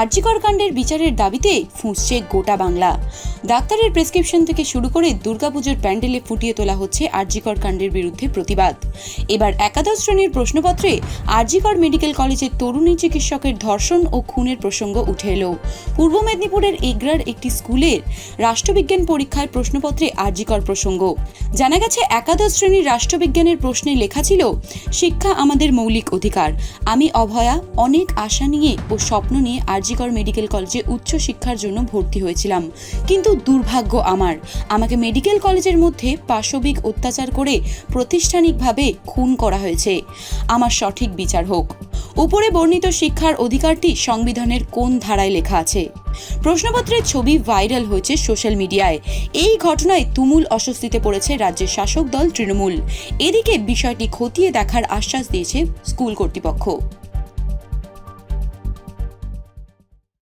আরজিকর কাণ্ডের বিচারের দাবিতে ফুঁসছে গোটা বাংলা। ডাক্তারের প্রেসক্রিপশন থেকে শুরু করে দুর্গাপুজোর প্যান্ডেলে ফুটিয়ে তোলা হচ্ছে আরজিকর কাণ্ডের বিরুদ্ধে প্রতিবাদ। এবার একাদশ শ্রেণির প্রশ্নপত্রে আরজিকর মেডিকেল কলেজের তরুণী চিকিৎসকের ধর্ষণ ও খুনের প্রসঙ্গ উঠে এলো। পূর্ব মেদিনীপুরের এগরার একটি স্কুলের রাষ্ট্রবিজ্ঞান পরীক্ষার প্রশ্নপত্রে আরজিকর প্রসঙ্গ। জানা গেছে, একাদশ শ্রেণির রাষ্ট্রবিজ্ঞানের প্রশ্নে লেখা ছিল, শিক্ষা আমাদের মৌলিক অধিকার। আমি অভয়া, অনেক আশা নিয়ে ও স্বপ্ন নিয়ে আরজিকর মেডিকেল কলেজে উচ্চ শিক্ষার জন্য ভর্তি হয়েছিলাম। কিন্তু দুর্ভাগ্য আমার। আমাকে মেডিকেল কলেজের মধ্যে পাশবিক অত্যাচার করে প্রাতিষ্ঠানিকভাবে খুন করা হয়েছে। আমার সঠিক বিচার হোক। উপরে বর্ণিত শিক্ষার অধিকারটি সংবিধানের কোন ধারায় লেখা আছে? প্রশ্নপত্রের ছবি ভাইরাল হয়েছে সোশ্যাল মিডিয়ায়। এই ঘটনায় তুমুল অস্বস্তিতে পড়েছে রাজ্যের শাসক দল তৃণমূল। এদিকে বিষয়টি খতিয়ে দেখার আশ্বাস দিয়েছে স্কুল কর্তৃপক্ষ।